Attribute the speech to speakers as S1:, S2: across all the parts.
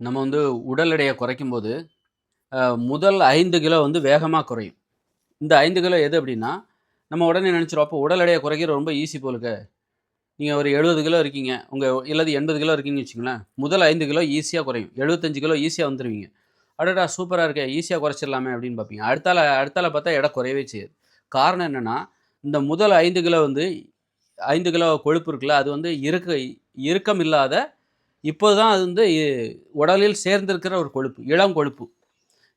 S1: நம்ம வந்து உடல் எடையை குறைக்கும் போது முதல் ஐந்து கிலோ வந்து வேகமாக குறையும். இந்த ஐந்து கிலோ எது அப்படின்னா நம்ம உடனே நினச்சிரும் அப்போ உடல் எடையை குறைக்கிறது ரொம்ப ஈஸி போலுக்கு நீங்கள் ஒரு 70 கிலோ இருக்கீங்க, உங்கள் இல்லது 80 கிலோ இருக்கீங்கன்னு வச்சுங்களேன் முதல் ஐந்து கிலோ ஈஸியாக குறையும். 75 கிலோ ஈஸியாக வந்துருவீங்க. அடடா! சூப்பராக இருக்கே! ஈஸியாக குறைச்சிடலாமே அப்படின்னு பார்ப்பீங்க. அடுத்தால அடுத்தால பார்த்தா எடை குறையவே செய்யாது. காரணம் என்னென்னா இந்த முதல் ஐந்து கிலோ வந்து ஐந்து கிலோ கொழுப்பு இருக்குல்ல, அது வந்து இருக்க இறுக்கம் இல்லாத, இப்போ தான் அது வந்து உடலில் சேர்ந்திருக்கிற ஒரு கொழுப்பு. இளம் கொழுப்பு.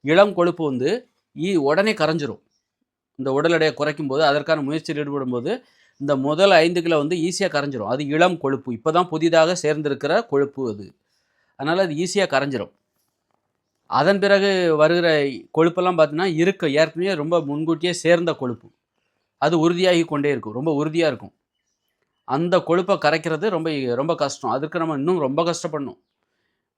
S1: இளம் கொழுப்பு வந்து ஈ உடனே கரைஞ்சிரும். இந்த உடல் எடையை குறைக்கும் போது அதற்கான முயற்சியில் ஈடுபடும் போது இந்த முதல் ஐந்து கிலோ வந்து ஈஸியாக கரைஞ்சிரும். அது இளம் கொழுப்பு. இப்போ தான் புதிதாக சேர்ந்திருக்கிற கொழுப்பு அது. அதனால் அது ஈஸியாக கரைஞ்சிரும். அதன் பிறகு வருகிற கொழுப்பெல்லாம் பார்த்தீங்கன்னா, இருக்க ஏற்கனவே ரொம்ப முன்கூட்டியே சேர்ந்த கொழுப்பு. அது உறுதியாகிக் கொண்டே இருக்கும். ரொம்ப உறுதியாக இருக்கும். அந்த கொழுப்பை கரைக்கிறது ரொம்ப ரொம்ப கஷ்டம். அதுக்கு நம்ம இன்னும் ரொம்ப கஷ்டப்படணும்.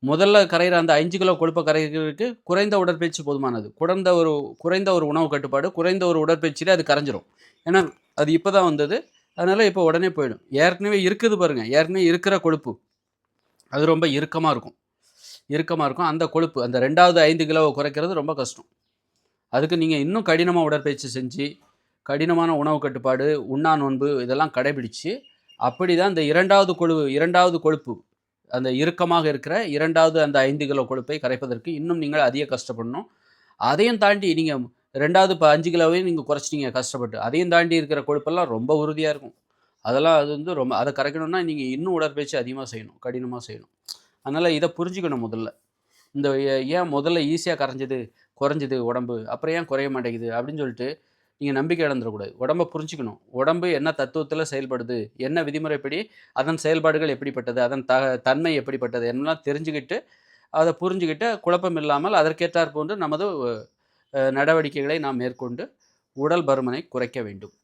S1: முதல்ல கரையிற அந்த அஞ்சு கிலோ கொழுப்பை கரைக்கிறதுக்கு குறைந்த உடற்பயிற்சி போதுமானது. குறைந்த ஒரு குறைந்த ஒரு உணவு கட்டுப்பாடு, குறைந்த ஒரு உடற்பயிற்சியிலே அது கரைஞ்சிரும். ஏன்னா, அது இப்போ தான் வந்தது. அதனால் இப்போ உடனே போயிடும். ஏற்கனவே இருக்குது பாருங்கள் ஏற்கனவே இருக்கிற கொழுப்பு. அது ரொம்ப இறுக்கமாக இருக்கும். இறுக்கமாக இருக்கும். அந்த கொழுப்பு, அந்த ரெண்டாவது ஐந்து கிலோவை குறைக்கிறது ரொம்ப கஷ்டம். அதுக்கு நீங்கள் இன்னும் கடினமாக உடற்பயிற்சி செஞ்சு, கடினமான உணவு கட்டுப்பாடு, உண்ணா நோன்பு இதெல்லாம் கடைபிடித்து அப்படி தான் இந்த இரண்டாவது கொழு இரண்டாவது கொழுப்பு, அந்த இறுக்கமாக இருக்கிற இரண்டாவது அந்த ஐந்து கிலோ கொழுப்பை கரைப்பதற்கு இன்னும் நீங்கள் அதிக கஷ்டப்படணும். அதையும் தாண்டி நீங்கள் ரெண்டாவது இப்போ அஞ்சு கிலோவையும் நீங்கள் குறைச்சிட்டீங்க கஷ்டப்பட்டு. அதையும் தாண்டி இருக்கிற கொழுப்பெல்லாம் ரொம்ப உறுதியாக இருக்கும். அதெல்லாம் அது வந்து ரொம்ப அதை கரைக்கணும்னா, நீங்கள் இன்னும் உடற்பயிற்சி அதிகமாக செய்யணும். கடினமாக செய்யணும். அதனால் இதை புரிஞ்சுக்கணும் முதல்ல. இந்த ஏன் முதல்ல ஈஸியாக கரைஞ்சது, குறைஞ்சது உடம்பு, அப்புறம் ஏன் குறைய மாட்டேங்குது அப்படின்னு சொல்லிட்டு, நீங்கள் நம்பிக்கை இழந்துடக்கூடாது. உடம்பை புரிஞ்சுக்கணும். உடம்பு என்ன தத்துவத்தில் செயல்படுது, என்ன விதிமுறைப்படி? அதன் செயல்பாடுகள் எப்படிப்பட்டது, அதன் த தன்மை எப்படிப்பட்டது? என்னெல்லாம் தெரிஞ்சுக்கிட்டு, அதை புரிஞ்சுக்கிட்டு குழப்பம் இல்லாமல் அதற்கேற்றார் போன்று நமது நடவடிக்கைகளை நாம் மேற்கொண்டு, உடல் பருமனை குறைக்க வேண்டும்.